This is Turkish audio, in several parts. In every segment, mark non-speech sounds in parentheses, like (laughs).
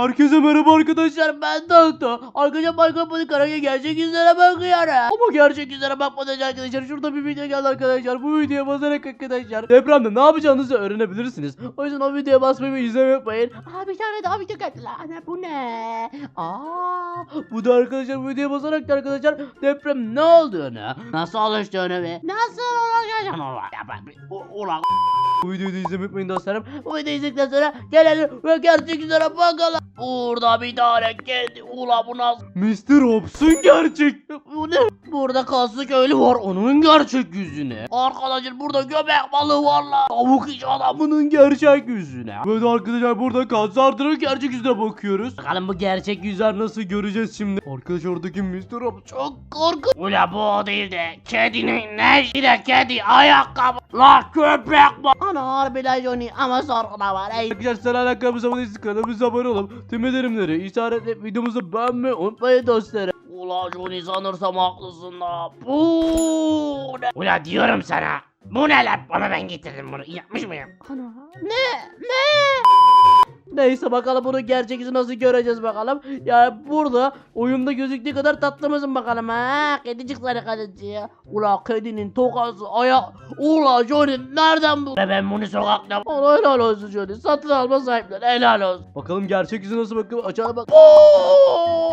Herkese merhaba arkadaşlar ben Doktor. Arkadaşlar Minecraft'ın kararıya gerçek yüzlere bakıyorum. Ama gerçek yüzlere bakmadan arkadaşlar şurada bir video geldi arkadaşlar. Bu videoya basarak arkadaşlar depremde ne yapacağınızı öğrenebilirsiniz. O yüzden o videoya basmayı ve izlemeyi unutmayın. Aa bir tane daha video geldi lan. Bu ne? Aa bu da arkadaşlar bu videoya basarak da arkadaşlar deprem ne olduğunu, nasıl oluştuğunu ve nasıl olacağını. Ulan bu videoyu da izlemeyi unutmayın dostlarım. Bu videoyu izledikten sonra gelelim ve gerçek yüzlere bakalım. Burada bir tane kedi. Ula bu nasıl? Mr. Hobbs'un gerçek. Bu ne? Burada kaslı köylü var. Onun gerçek yüzüne. Arkadaşlar burada göbek balığı var lan. Tavuk iş adamının gerçek yüzüne. Böyle arkadaşlar burada kaslı gerçek yüzüne bakıyoruz. Bakalım bu gerçek yüzler nasıl göreceğiz şimdi. Arkadaşlar oradaki Mr. Hobbs çok korkunç. Ula bu o değil de kedinin ne de kedi ayakkabı la köpek bak. Ana harbiden Johnny ama soruna var. Ey. Arkadaşlar sen hala kanalımıza abone değilsiniz kanalımıza abone olun. Tüm ederimleri işaretle videomuzu beğenmeyi unutmayın dostlarım. Ula Johnny sanırsam haklısın la. Bu ne? Ula diyorum sana. Bu ne lan? Bana ben getirdim bunu. Yapmış mıyım? Ana. Ne? Ne? Neyse bakalım bunu gerçek yüzü nasıl göreceğiz bakalım. Ya burada oyunda gözüktüğü kadar tatlı mısın bakalım ha? Kedicik sarı kadıcı. Ula kedinin tokası aya. Ula Johnny nereden bu? Ve ben bunu sokakta Ula helal olsun Johnny. Satın alma sahipleri helal olsun. Bakalım gerçek yüzü nasıl bakıp açalım bak.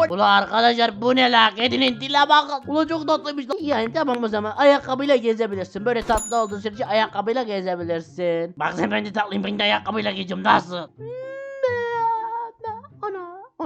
Ula arkadaşlar bu ne la? Kedinin dile bakın. Ula çok tatlıymış lan. Yani tamam o zaman ayakkabıyla gezebilirsin. Böyle tatlı olduğun sürece ayakkabıyla gezebilirsin. Bak sen ben de tatlıyım ben de ayakkabıyla geziyorum nasıl? Ana.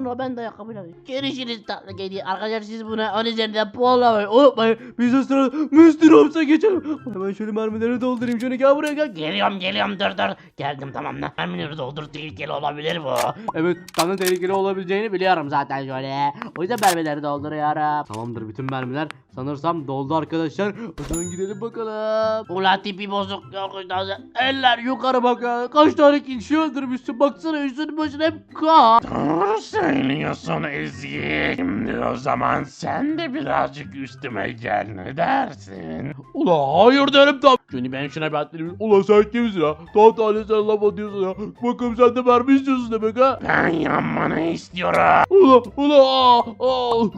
Ana ben de ayakkabıyla geziyorum. Görüşürüz tatlı kedi. Arkadaşlar siz buna 10 üzerinden puanlamayı unutmayın. Biz de sıra Mr. Hops'a geçelim. Hemen şöyle mermileri doldurayım. Şöyle gel buraya gel. Geliyorum geliyorum dur dur. Geldim tamam lan. Mermileri doldur tehlikeli olabilir bu. Evet ben de tehlikeli olabileceğini biliyorum zaten şöyle. O yüzden mermileri dolduruyorum. Tamamdır bütün mermiler sanırsam doldu arkadaşlar. O zaman gidelim bakalım. Ula tipi bozuk nasıl? Eller yukarı bak ya. Kaç tane kişi öldürmüşsün. Baksana üstünün başına hep kan. Doğru söylüyorsun Ezgi. Şimdi o zaman sen de birazcık üstüme gel ne dersin? Ula hayır derim tam. Johnny ben şuna bir atlayayım. Ula sen kimsin ya? Daha tane sen laf atıyorsun ya. Bakalım sen de mermi istiyorsun demek ha. Ben yanmanı istiyorum. Ula ula aa, aa,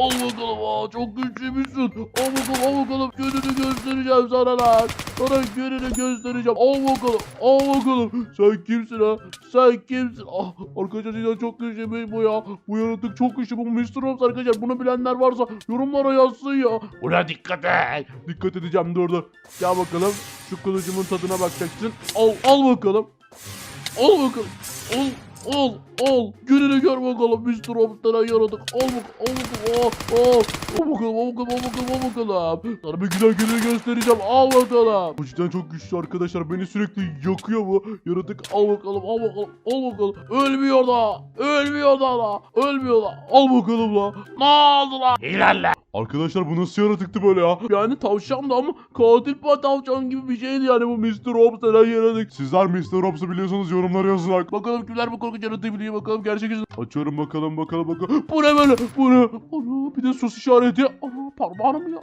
al bakalım aa, çok güçlüymüşsün. Al bakalım al bakalım gününü göstereceğim sana lan. Sana gününü göstereceğim. Al bakalım al bakalım. Sen kimsin ha? Sen kimsin? Ah, arkadaşlar cidden çok güçlüymüş bu ya. Bu yaratık çok güçlü. Bu Mr. Hobbs arkadaşlar. Bunu bilenler varsa yorumlara yazsın ya. Ula dikkat et. Dikkat edeceğim dur dur. Gel bakalım. Şu kılıcımın tadına bakacaksın. Al al bakalım. Al bakalım. Al al al. Gününü gör bakalım Mr. Hobbs'tan yaradık. Al bakalım. Al bakalım. Al, al. Al bakalım. Al bakalım. Al bakalım. Al bakalım. Sana bir güzel gününü göstereceğim. Al bakalım. Bu cidden çok güçlü arkadaşlar. Beni sürekli yakıyor bu. Yaratık al bakalım. Al bakalım. Al bakalım. Ölmüyor da. Ölmüyor da la. Ölmüyor da. Al bakalım la. Ne oldu la? İlerle. Arkadaşlar bu nasıl yaratıktı böyle ya? Yani tavşandı ama katil tavşan gibi bir şeydi yani bu Mr. Hobbs denen yaratık. Sizler Mr. Hobbs'ı biliyorsanız yorumlara yazın. Bakalım kimler bu korkunç yaratığı biliyor bakalım gerçek yüzü. Açıyorum bakalım bakalım bakalım. Bu ne böyle? Bu ne? Ana bir de sus işareti. Ana parmağım ya.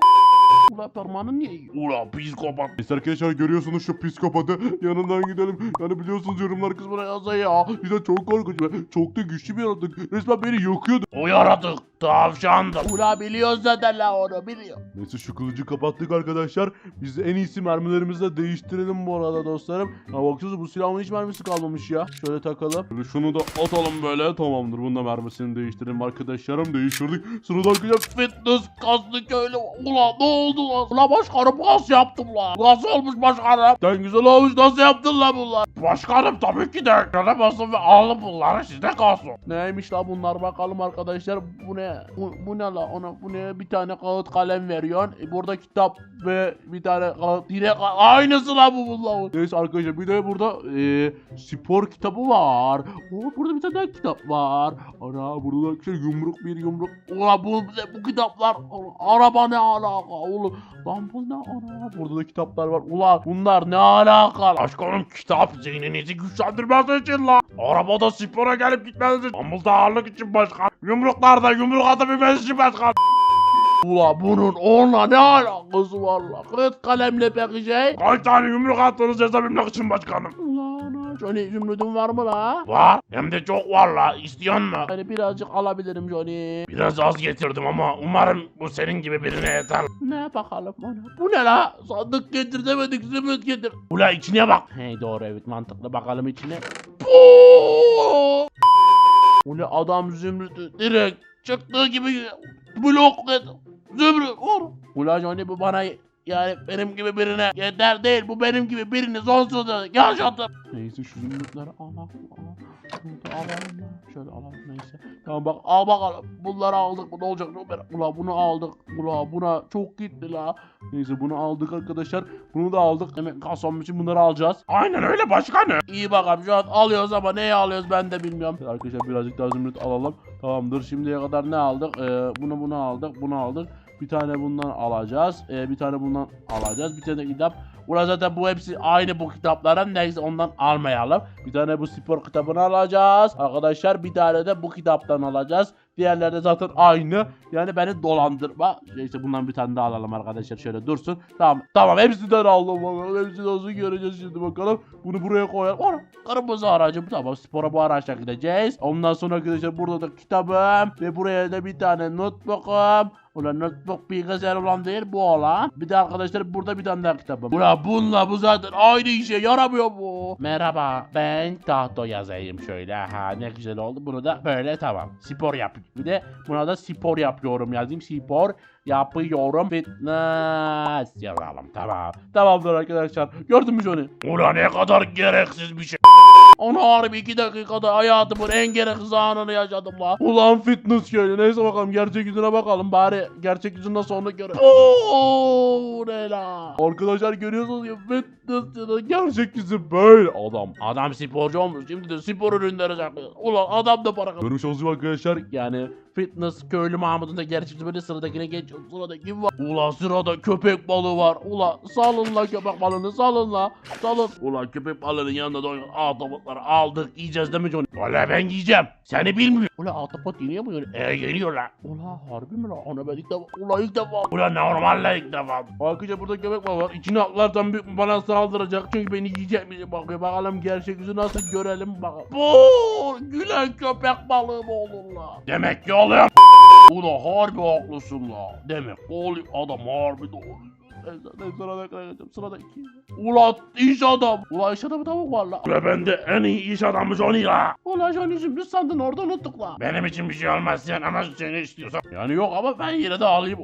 Ulan parmağını niye yiyor? Ula psikopat. Neyse arkadaşlar görüyorsunuz şu psikopatı (laughs) yanından gidelim. Yani biliyorsunuz yorumlar kısmına yazın ya. Bir de çok korkunç ve çok da güçlü bir yaratık. Resmen beni yakıyordu. O yaratık tavşandı. Ula biliyoruz zaten la onu biliyor. Neyse şu kılıcı kapattık arkadaşlar. Biz en iyisi mermilerimizi de değiştirelim bu arada dostlarım. Ya baksanıza bu silahın hiç mermisi kalmamış ya. Şöyle takalım. Böyle şunu da atalım böyle. Tamamdır. Bunun da mermisini değiştirelim arkadaşlarım. Değiştirdik. Sırada arkadaşlar Fitness kaslı köylü. Ula ne oldu lan? Ula başkanım kas yaptım la. Nasıl olmuş başkanım? Sen güzel olmuş nasıl yaptın la bunlar? Başkanım tabii ki de. Basın ve alın bunları sizde kalsın. Neymiş la bunlar bakalım arkadaşlar bu ne bu, bu ne la ona bu ne bir tane kağıt kalem veriyorsun E, burada kitap ve bir tane kağıt yine aynısı la bu bunlar neyse arkadaşlar bir de burada e, spor kitabı var Oo, burada bir tane daha kitap var ana burada da arkadaşlar yumruk bir yumruk Ulan bu, bu kitaplar araba ne alaka oğlum lan bu ne ana burada da kitaplar var ulan bunlar ne alaka Başkanım kitap zihninizi güçlendirmesi için la. Arabada spora gelip gitmeniz için. Ambulda ağırlık için başkan. Yumruklarda yumruk atabilmeniz için başkan. Ula bunun onunla ne alakası var la? Kağıt kalemle peki şey? Kaç tane yumruk attınız yazabilmek için başkanım. Johnny zümrüdün var mı la? Var. Hem de çok var la. İstiyorsun mu? Hani birazcık alabilirim Johnny. Biraz az getirdim ama umarım bu senin gibi birine yeter. Ne bakalım ona. Bu ne la? Sandık getir demedik zümrüt getir. Ula içine bak. Hey doğru evet mantıklı bakalım içine. Bu ne adam zümrütü direkt çıktığı gibi blok. Zümrüt vur. Ulan Johnny bu bana yani benim gibi birine yeter değil. Bu benim gibi birini sonsuza yaşatır. Neyse şu zümrütleri al al al. Zümrütü alalım. Şöyle alalım neyse. Tamam bak al bakalım. Bunları aldık. Bu ne olacak? Ulan bunu aldık. Ulan buna çok gitti la. Neyse bunu aldık arkadaşlar. Bunu da aldık. Demek kasam için bunları alacağız. Aynen öyle başkanım. İyi bakalım şu an alıyoruz ama neyi alıyoruz ben de bilmiyorum. Arkadaşlar birazcık daha zümrüt alalım. Tamamdır şimdiye kadar ne aldık? Ee, bunu bunu aldık bunu aldık. Bir tane bundan alacağız. Ee, bir tane bundan alacağız. Bir tane kitap. Ulan zaten bu hepsi aynı bu kitapların. Neyse ondan almayalım. Bir tane bu spor kitabını alacağız. Arkadaşlar bir tane de bu kitaptan alacağız. Diğerleri de zaten aynı. Yani beni dolandırma. Neyse bundan bir tane daha alalım arkadaşlar. Şöyle dursun. Tamam. Tamam hepsinden aldım bakalım. Hepsini nasıl göreceğiz şimdi bakalım. Bunu buraya koyalım. Ana, kırmızı aracım. Tamam spora bu araçla gideceğiz. Ondan sonra arkadaşlar burada da kitabım. Ve buraya da bir tane notebook'um. Ulan notebook bilgisayar olan değil bu olan. Bir de arkadaşlar burada bir tane daha kitabım. Ulan bununla bu zaten aynı işe yaramıyor bu. Merhaba ben tahto yazayım şöyle. Ha ne güzel oldu. Bunu da böyle tamam. Spor yap. Bir de buna da spor yapıyorum yazayım. Spor yapıyorum. Fitness yazalım. Tamam. Tamamdır arkadaşlar. Gördün mü Johnny? Ula ne kadar gereksiz bir şey. Onu harbi 2 dakikada hayatımın en gereksiz anını yaşadım la. Ulan fitness köylü. Neyse bakalım gerçek yüzüne bakalım. Bari gerçek yüzünden sonra göre. Ooo ne la. Arkadaşlar görüyorsunuz ya fitness'ın gerçek yüzü böyle adam. Adam sporcu olmuş. Şimdi de spor ürünleri saklıyor. Ulan adam da para kazanıyor. Görüş olsun arkadaşlar. Yani fitness köylü Mahmut'un da gerçek yüzü böyle sıradakine geçiyor. Sırada kim var? Ulan sırada köpek balığı var. Ulan salın la köpek balığını salın la. Salın. Ulan köpek balığının yanında da ahtapotları aldık. Yiyeceğiz değil mi Johnny? Ula ben yiyeceğim. Seni bilmiyorum. Ulan ahtapot yeniyor mu Johnny? E geliyor la. Ulan harbi mi lan? Ana ben ilk defa. Ulan ilk defa. Ula normalle ilk defa. Arkadaşlar burada köpek balığı var. İçine atlarsan büyük bana saldıracak. Çünkü beni yiyecek mi? Bakıyor bakalım gerçek yüzü nasıl görelim bakalım. Bu gülen köpek balığı mı olur la? Demek ki oluyor. Ulan harbi haklısın la. Demek oluyor adam harbi doğru. Sırada iki. Ulan iş adam. Ulan iş adamı tavuk var la. Ula ben de en iyi iş adamı Johnny la. Ulan Johnny'cim biz sandın orada unuttuk la. Benim için bir şey olmaz sen ama seni istiyorsan. Yani yok ama ben yine de alayım.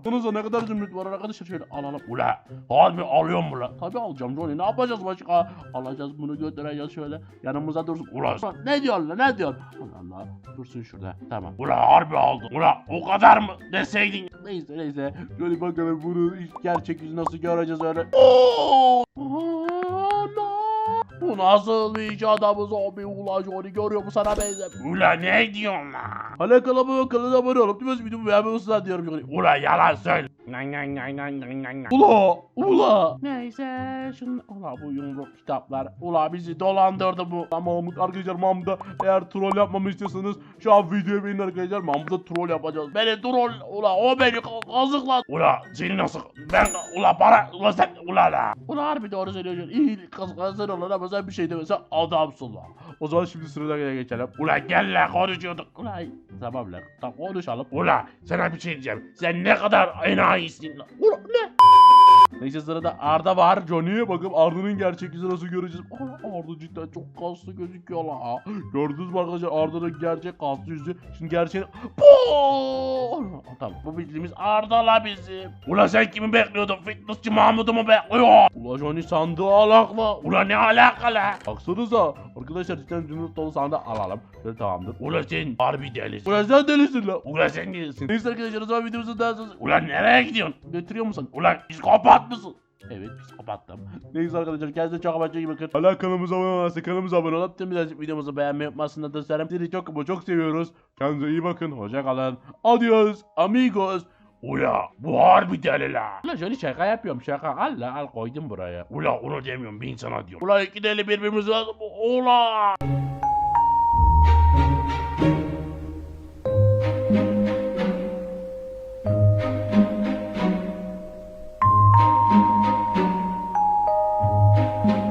Aklınızda ne kadar zümrüt var arkadaşlar şöyle alalım. Ula harbi alıyor mu la? Tabii alacağım Johnny ne yapacağız başka? Alacağız bunu götüreceğiz şöyle yanımıza dursun. Ula, ne diyorsun lan ne diyorsun? Allah Allah dursun şurada tamam. ula harbi aldın. Ula o kadar mı deseydin. Neyse neyse. Şöyle bakalım bunu gerçek yüzü nasıl göreceğiz öyle. Oo! Ana! Bu nasıl iş adamı zombi ulan Johnny görüyor mu sana benzemiyor. Ula ne diyorsun la? Alakalı mı kanala abone olup tüm videomu beğenmeyi ısrar diyorum Johnny. Ula yalan söyle. Nay nay nay nay nay nay nay. Ula! Ula! Neyse şunu... Ula bu yumruk kitaplar. Ula bizi dolandırdı bu. Ama Mahmut arkadaşlar Mahmut'a eğer troll yapmamı istiyorsanız şu an videoyu beğenin arkadaşlar. Mahmut'a troll yapacağız. Beni troll... Ula o beni ka- kazıkladı. Ula seni nasıl ben ula para ula sen ula la. Ula harbi doğru söylüyorsun. İyi kazıklansın olan ama sen bir şey demesen adamsın la. O zaman şimdi sıradakine geçelim. Ula gel la konuşuyorduk. Ula tamam lan. Tamam konuşalım. Ula sana bir şey diyeceğim. Sen ne kadar enayisin la. Ula ne? Neyse sırada Arda var. Johnny'ye bakıp Arda'nın gerçek yüzü nasıl göreceğiz. Ula Arda cidden çok kaslı gözüküyor la. Gördünüz mü arkadaşlar Arda'nın gerçek kaslı yüzü. Şimdi gerçeğini... Tamam bu bildiğimiz Arda la bizim. Ula sen kimi bekliyordun? Fitnessçi Mahmut'u mu bekliyor? Ula Johnny sandığı alakla. Ula ne alaka la? Baksanıza. Arkadaşlar cidden dolu sandığı alalım. Şöyle tamamdır. Ula sen harbi delisin. Ulan sen delisin la. Ula sen delisin. Neyse arkadaşlar o zaman videomuzun daha sonra Ula nereye gidiyorsun? götürüyor musun? Ulan psikopat mısın? Evet psikopattım. Neyse arkadaşlar kendinize çok çok iyi bakın. Hala kanalımıza abone olmazsa kanalımıza abone olun. Tüm videomuzu beğenmeyi unutmasın da Sizi Sizi çok ama çok seviyoruz. Kendinize iyi bakın. Hoşça. Adios amigos. Ula bu harbi deli la. Ulan şöyle şaka yapıyorum şaka. Al la al koydum buraya. Ula onu demiyorum ben sana diyorum. Ulan iki deli birbirimizi Ula.